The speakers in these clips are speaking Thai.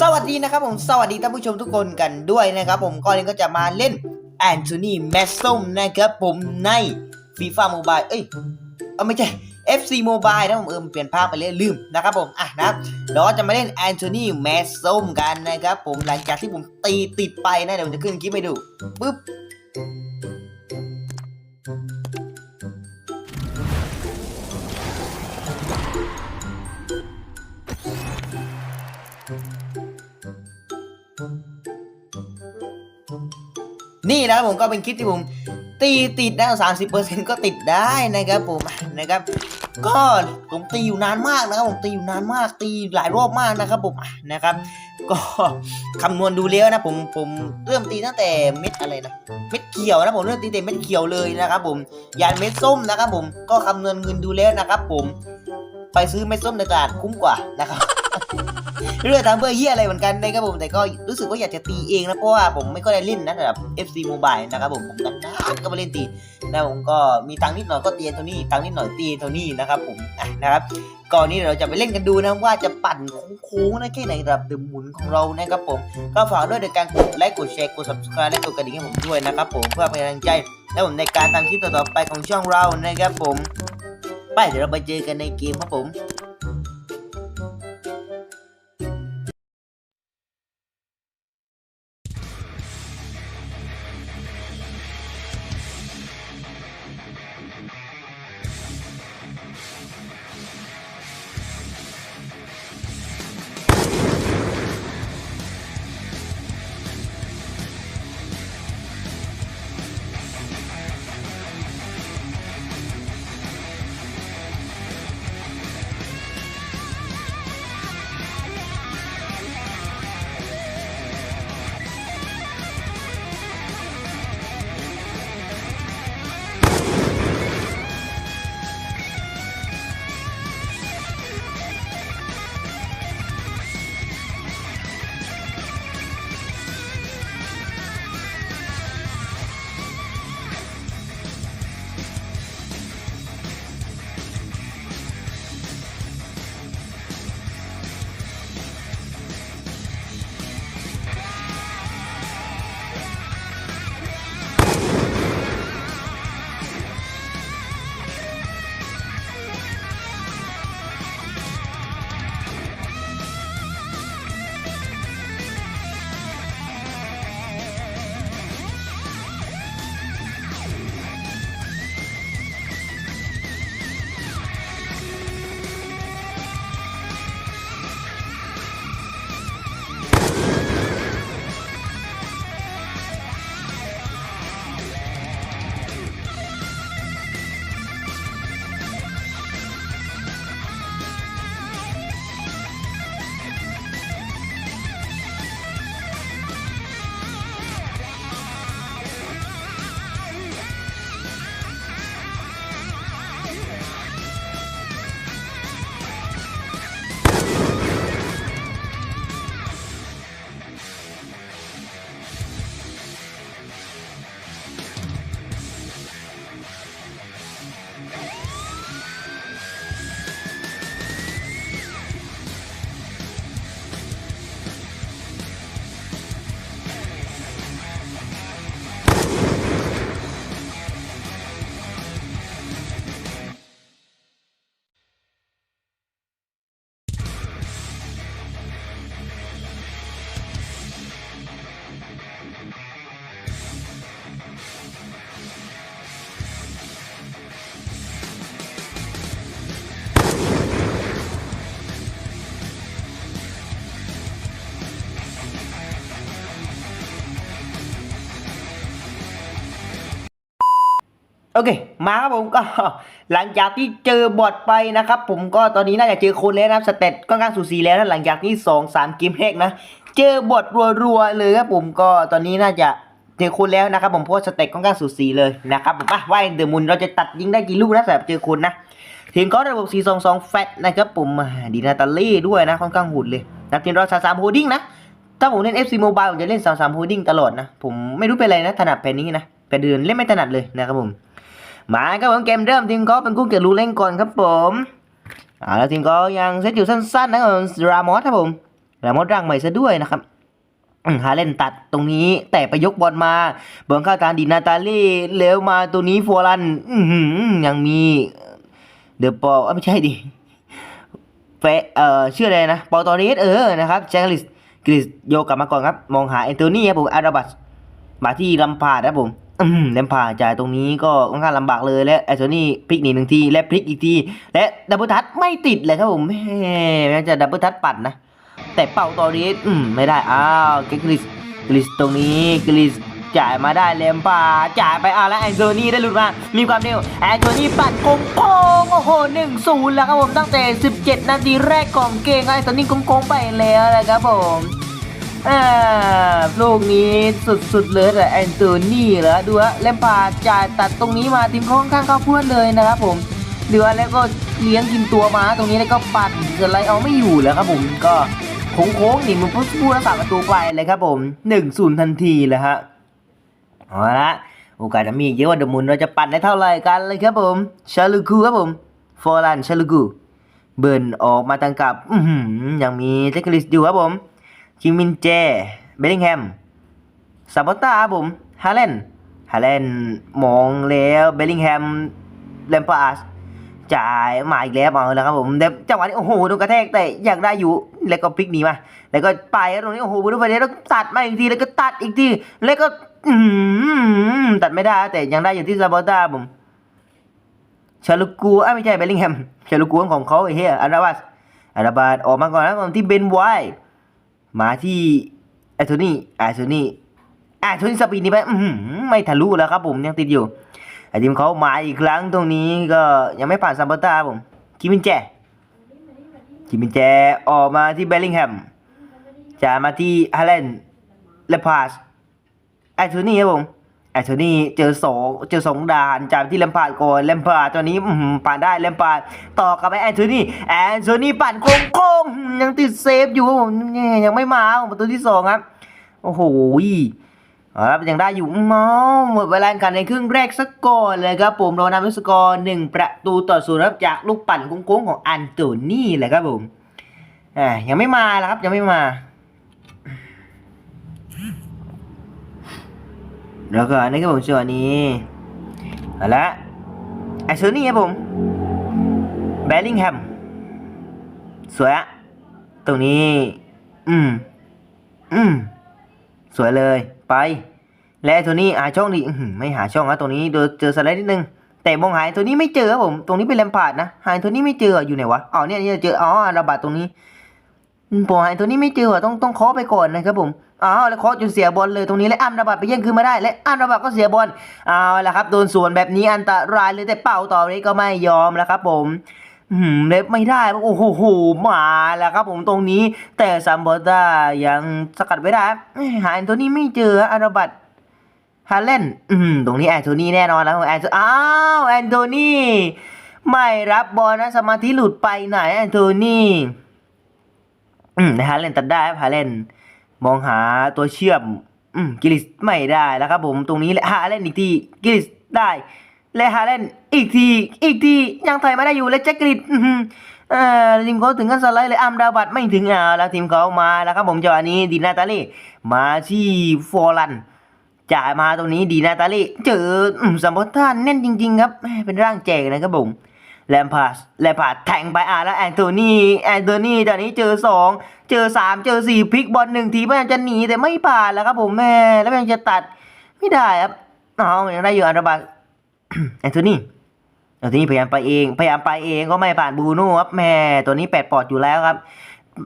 สวัสดีนะครับผมสวัสดีท่านผู้ชมทุกคนกันด้วยนะครับผมก่อนนี้ก็จะมาเล่นแอนโทนีแมสซมนะครับผมในฟีฟ่าโมบายเอ้ยเอาไม่ใช่ FC Mobile นะผมเออเปลี่ยนภาพไปเลยลืมนะครับผมอะนะครับเราก็จะมาเล่นแอนโทนีแมสซมกันนะครับผมหลังจากที่ผมตีติดไปนะเดี๋ยวผมจะขึ้นคลิปให้ดูปึ๊บ นี่นะผมก็เป็นคลิปที่ผมตีติดได้สามสิบเปอร์เซ็นต์ก็ติดได้นะครับผมนะครับ ก็ผมตีอยู่นานมากนะครับผมตีอยู่นานมาก ตีหลายรอบมากนะครับผมนะครับ ก็คำนวณดูแล้วนะผมผมเริ่มตีตั้งแต่เม็ดอะไรนะเม็ดเขียวนะผมเริ่มตีแต่เม็ดเขียวเลยนะครับ ผมยันเม็ดส้มนะครับ ผมก็คำนวณเงินดูแล้วนะครับ ผมไปซื้อเม็ดส้มในตลาดคุ้มกว่านะครับ เรื่องทำเพื่อเฮียอะไรเหมือนกันนะครับผม แต่ก็รู้สึกว่าอยากจะตีเองนะ เพราะว่าผมไม่ก็ได้เล่นนะสำหรับ FC Mobile นะครับผมผมนานๆก็มาเล่นตีนะผมก็มีตังนิดหน่อยก็ตีเท่านี้ตังนิดหน่อยตีเท่านี้นะครับผมนะครับก่อนนี้เราจะไปเล่นกันดูนะว่าจะปั่นโค้งๆนะแค่ไหนสำหรับเดอะหมุนของเรานะครับผม ก็ฝากด้วยในการกดไลค์กดแชร์กด subscribe และกดกระดิ่งให้ผมด้วยนะครับผมเพื่อเป็นกำลังใจและผมในการทำคลิปต่อๆไปของช่องเรานะครับผม ไปเดี๋ยวเราไปเจอกันในเกมครับผม โอเค มาครับผมก็หลังจากที่เจอบอทไปนะครับ ผมก็ตอนนี้น่าจะเจอคนแล้วนะครับสเตตก็ข้างสูสีแล้วนะหลังจากที่สองสามเกมแรกนะ เจอบอทรัวๆเลยครับผมก็ตอนนี้น่าจะเจอคนแล้วนะครับผมเพราะสเตตค่อนข้างสูสีเลยนะครับผมอะว่าเดอะมุนเราจะตัดยิงได้กี่ลูกนะสำหรับเจอคนนะทีมก็ระบบ 4 2 2 แฟตนะครับผมดีนาตาล่ด้วยนะค่อนข้างหุ่นเลยนักทีมเราสามสามโฮดิ้งนะ ถ้าผมเล่น FC Mobile ผมจะเล่นสามสามโฮดิ้งตลอดนะ ผมไม่รู้เป็นไรนะถนัดแผ่นนี้นะแต่เดินเล่นไม่ถนัดเลยนะครับผม มาครับผมเกมเริ่มทีมก็เป็นกู้เกียรูเล่นก่อนครับผมเอาแล้วทีมก็ยังเซตอยู่สั้นๆนะครับรามอสครับผมแล้วมดร่างใหม่ซะด้วยนะครับฮาเลนตัดตรงนี้แต่ไปยกบอลมาบอลเข้าทางดีนาตาลีแล้วมาตัวนี้ฟัวรันยังมีเดอะปอลไม่ใช่ดิเฟเอ่อชื่ออะไรนะปอตอริสเออนะครับแจ็คลิสกริสโยกลับมาก่อนครับ มองหาแอนโทนี่ครับผมอาราบัสมาที่ลำพาดครับผม อืมลำพาจ่ายตรงนี้ก็ค่อนข้างลำบากเลยและแอโทนีพลิกหนีหนึ่งทีและพลิกอีกที และดับเบิลทัชไม่ติดเลยครับผมแหม่แม้จะดับเบิลทัชปัดนะ แต่เป่าตอริสอืมไม่ได้อ้าวเกริสกริสตรงนี้กริสจ่ายมาได้เลมปาจ่ายไปอะแล้วแอนโทนีได้หลุดมา มีความเร็วแอนโทนีปัดโกงโกงโอ้โหหนึ่งศูนย์แล้วครับผมตั้งแต่ 17 นาทีแรกของเกมครับแอนโทนีโกงโกงไปแล้วนะครับผม อ่าลูกนี้สุดๆเลยแต่แอนโทนี่เหรอดูฮะเลมปาจ่ายตัดตรงนี้มาทีมเขาค่อนข้างเข้าพวดเลยนะครับผมเดือแล้วก็เลี้ยงกินตัวมาตรงนี้แล้วก็ปัดเกิดอะไรเอาไม่อยู่แล้วครับผมก็โค้งๆหนีมันพูดพูดรักษาประตูไปเลยครับผม1 0ทันทีเลยฮะเอาละโอกาสจะมีเยอะว่าเดมุนเราจะปั่นได้เท่าไหร่กันเลยครับผมชาลูกูครับผมฟอร์ลันชาลูกูเบิร์นออกมาตังกับอือหือยังมีเทคลิสอยู่ครับผม คิมมินเจ เบลลิงแฮมซาบอต้าครับผม ฮาเลนฮาเลนมองแล้วเบลลิงแฮมเลมปาสจ่ายมาอีกแล้วเอาแล้วครับผมเดยวจังหวะนี้โอ้โหโดนกระแทกแต่อยากได้อยู่แล้วก็พลิกหนีมา แล้วก็ไปตรงนี้โอ้โหบุรุษไฟแล้วตัดมาอีกทีแล้วก็ตัดอีกทีแล้วก็อตัดไม่ได้แต่ยังได้อยู่ที่ซาบอต้าผมชาลูกูอะไม่ใช่เบลลิงแฮมชาลูกูของเขาไอ้เหี้ยอาราบัสอาราบัสออกมาก่อนนะผมที่เบนไวท์ มาที่แอโทนี่แอโทนี่แอโทนีสปีดนี่ไปไม่ทะลุแล้วครับผมยังติดอยู่ไอทีมเขามาอีกครั้งตรงนี้ก็ยังไม่ผ่านซัมเบอร์ตาผมคิมินแจคิมินแจออกมาที่เบลลิงแฮมจะมาที่ฮาเลนและพาสแอโทนี่ครับผม แอนโทนีเจอสองเจอสองด่านจากที่แลมพาดก่อนแลมพาดตอนนี้อื้อหือผ่านได้แลมพาดต่อกลับไปแอนโทนีแอนโทนีปั่นโค้งโค้งยังติดเซฟอยู่ครับผมเนี่ยยังไม่มาครับประตูที่สองครับโอ้โหเอาละครับยังได้อยู่มอหมดเวลาการในครึ่งแรกสักก่อนเลยครับผมเรานำด้วยสกอร์หนึ่งประตูต่อศูนย์ครับจากลูกปั่นโค้งๆของแอนโทนีเลยครับผมอ่ายังไม่มาแล้วครับยังไม่มา แล้วก็อันนี้ครับผมส่วนนี้เอาละไอซ์นี่ครับผมเบลลิงแฮมสวยอะตรงนี้ อืม อืม สวยเลยไป และไอตัวนี้หาช่องดิไม่หาช่องนะตรงนี้เจอเจอสไลด์นิดนึงแต่มองหายตัวนี้ไม่เจอครับผม ตรงนี้เป็นแลมพาดนะ หายตัวนี้ไม่เจออยู่ไหนวะอ๋อเนี่ยเนี่ยเจออ๋อระบาดตรงนี้ อืมผมหายตัวนี้ไม่เจอต้องต้องเคาะไปก่อนนะครับผมอ้าวแล้วเคาะจนเสียบอลเลยตรงนี้และอ้ำระบาดไปแย่งคืนมาได้ และอ้ำระบาดก็เสียบอลเอาละครับโดนสวนแบบนี้อันตรายเลยแต่เป่าต่อนี้ก็ไม่ยอมแล้วครับผมอืมเล็บไม่ได้โอ้โหมาแล้วครับผมตรงนี้ แต่ซัมบอร์ตายังสกัดไม่ได้หาแอนโทนี่ไม่เจออาราบัตฮาเลนอืมตรงนี้แอนโทนี่แน่นอนแล้วแอนอ้าวแอนโทนี่ไม่รับบอลนะสมาธิหลุดไปไหนแอนโทนี่ อืมฮาเลนตัดได้ครับฮาเลนมองหาตัวเชื่อม อืมกิลิสไม่ได้แล้วครับผมตรงนี้แหละฮาเลนอีกทีกิลิสได้ และฮาเลนอีกที อีกทียังถอยมาได้อยู่และแจ็คกริดอื้อหือเอ่อทีมเขาถึงกันสไลด์เลยอัมดาบัตไม่ถึงอ่าแล้วทีมเขามาแล้วครับผมจังหวะนี้ดีนาตาลีมาที่ฟอร์ลันจ่ายมาตรงนี้ดีนาตาลีเจอสัมปทานแน่นจริง ๆ ครับแม่เป็นร่างแจกนะครับผม แลมพาสแลมพาสแทงไปอ่าแล้วแอนโทนีแอนโทนีตอนนี้เจอสองเจอสามเจอสี่พลิกบอลหนึ่งทีพยายามจะหนีแต่ไม่ผ่านแล้วครับผมแม่แล้วยังจะตัดไม่ได้ครับเอายังได้อยู่อันดาบัตแอนโทนีแอนโทนีพยายามไปเองพยายามไปเองก็ไม่ผ่านบูโน่ครับแม่ตัวนี้แปดปอดอยู่แล้วครับ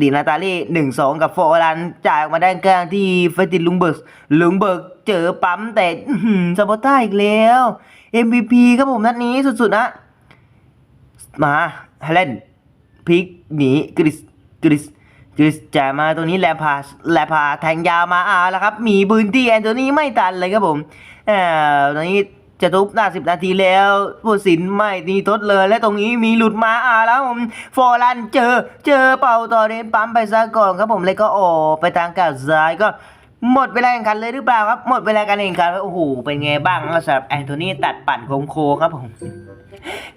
ดีนาตาลีหนึ่งสองกับโฟรันจ่ายออกมาด้านกลางที่เฟรดิลุงเบิร์กลุงเบิร์กเจอปั๊มแต่อื้อหือซาโบต้าอีกแล้ว MVP ครับผมนัดนี้สุดๆนะ มาฮาเลนพิกหนีกริสกริสกริสจ่ายมาตัวนี้แลพาแลพาแทงยาวมาอ่าแล้วครับ มีบืนที่แอนโทนีไม่ตันเลยครับผมเอ่อตอนนี้จะทุบหน้าสิบนาทีแล้วผู้สินไม่นีทดเลย และตรงนี้มีหลุดมาอ่าแล้วผมฟอร์ลันเจอ เจอเป่าต่อเรนปั๊มไปซะก่อนครับผมเลยก็ออกไปทางกาซ้ายก็หมดเวลาแข่งขันเลยหรือเปล่าครับ หมดเวลาการแข่งขันแล้วโอ้โหเป็นไงบ้างสำหรับแอนโทนีตัดปั่นโค้งๆครับผม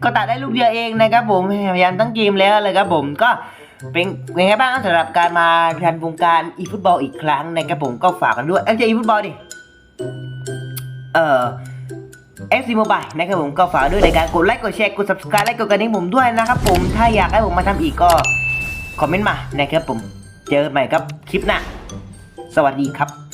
ก็ตัดได้ลูกเดียวเองนะครับผมพยายามตั้งเกมแล้วเลยครับผมก็เป็นเป็นไงบ้างสำหรับการมาทันวงการอีฟุตบอลอีกครั้งนะครับผมก็ฝากกันด้วยเอ้ยไม่ใช่อีฟุตบอลดิเอ่อ FC Mobile นะครับผมก็ฝากด้วยในการกดไลค์กดแชร์กด subscribe และกดกระดิ่งผมด้วยนะครับผมถ้าอยากให้ผมมาทำอีกก็คอมเมนต์มานะครับผมเจอกันใหม่ครับคลิปหน้าสวัสดีครับ